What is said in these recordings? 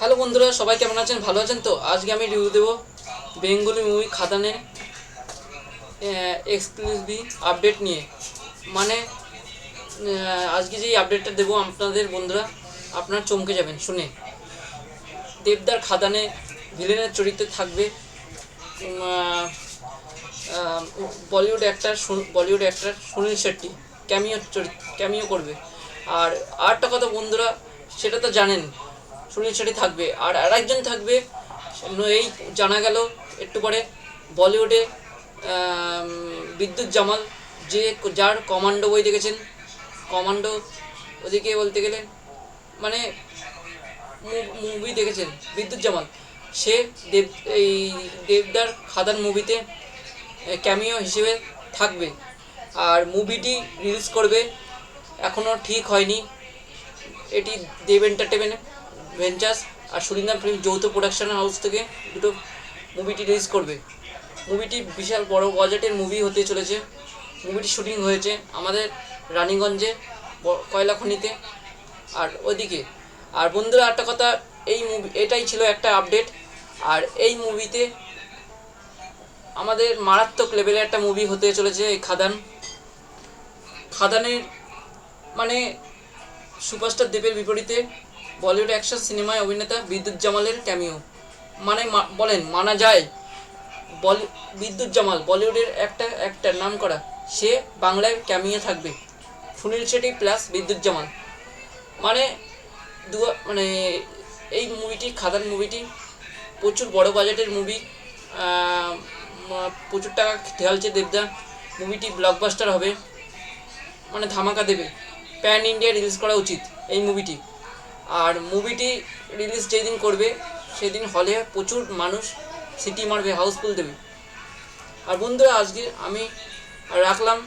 Hello বন্ধুরা, সবাই কেমন আছেন? ভালো আছেন তো? আজকে আমি রিভিউ দেবো বেঙ্গলি মুভি খাদানের এক্সক্লুসিভ আপডেট নিয়ে। মানে আজকে যেই আপডেটটা দেবো আপনাদের বন্ধুরা, আপনারা চমকে যাবেন, শুনে। দেবদার খাদানে ভিলেনের চরিত্রে থাকবে Bollywood actor Bollywood actor Sunil Shetty. Cameo চরিত্র ক্যামিও করবে। আর আরেকটা কথা বন্ধুরা, সেটা তো জানেন সুনীল শেট্টি থাকবে। আর আরেকজন থাকবে এই জানা গেল একটু পরে, বলিউডে বিদ্যুৎ জামাল, যে যার কমান্ডো বই দেখেছেন। কমান্ডো ওদিকে বলতে গেলে মানে মুভি দেখেছেন, বিদ্যুৎ জামাল। সে দেব, এই দেবদার খাদান মুভিতে ক্যামিও হিসেবে থাকবে। আর মুভিটি রিলিজ করবে এখনও ঠিক হয়নি। এটি দেব এন্টারটেনমেন্ট ভেঞ্চার্স আর সুরিন্দাম ফিল্ম যৌথ প্রোডাকশন হাউস থেকে দুটো মুভিটি রিলিজ করবে। মুভিটি বিশাল বড় বাজেটের মুভি হতে চলেছে। মুভিটি শুটিং হয়েছে আমাদের রানীগঞ্জে কয়লা খনিতে আর ওদিকে আর বন্ধুরা, একটা কথা, এই মুভি এটাই ছিল একটা আপডেট আর এই মুভিতে আমাদের মারাত্মক লেভেলের একটা মুভি হতে চলেছে এই খাদান। খাদানের মানে সুপারস্টার দেবের বিপরীতে বলিউড অ্যাকশন সিনেমায় অভিনেতা বিদ্যুৎ জামালের ক্যামিও। মানে বলেন, মানা যায়। বলি বিদ্যুৎ জামাল বলিউডের একটা অ্যাক্টার নাম করা, সে বাংলায় ক্যামিও থাকবে। সুনীল শেট্টি প্লাস বিদ্যুৎ জামাল মানে দু মানে এই মুভিটি খাদান মুভিটি প্রচুর বড় বাজেটের মুভি প্রচুর টাকা ঢেলছে দেবদা। মুভিটি ব্লকবাস্টার হবে। মানে ধামাকা দেবে। প্যান ইন্ডিয়া রিলিজ করা উচিত এই মুভিটি আর মুভিটি রিলিজ যেদিন করবে, সেদিন হলে প্রচুর মানুষ সিটি মারবে হাউসফুল দেবে। আর বন্ধুরা, আজকে আমি রাখলাম।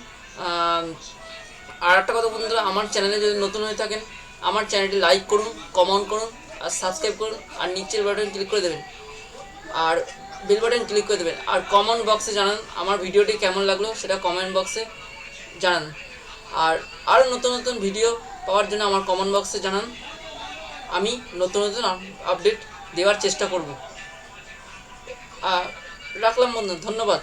আর একটা কথা বন্ধুরা, আমার চ্যানেলে যদি নতুন হয়ে থাকেন, আমার চ্যানেলটি লাইক করুন কমেন্ট করুন, আর সাবস্ক্রাইব করুন, আর নিচের বাটন ক্লিক করে দেবেন। আর বেল বাটন ক্লিক করে দেবেন। আর কমেন্ট বক্সে জানান আমার ভিডিওটি কেমন লাগল, সেটা কমেন্ট বক্সে জানান। আর আরও নতুন নতুন ভিডিও পাওয়ার জন্য আমার কমেন্ট বক্সে জানান। আমি নতুন নতুন আপডেট দেওয়ার চেষ্টা করব। রাখলাম বন্ধু ধন্যবাদ।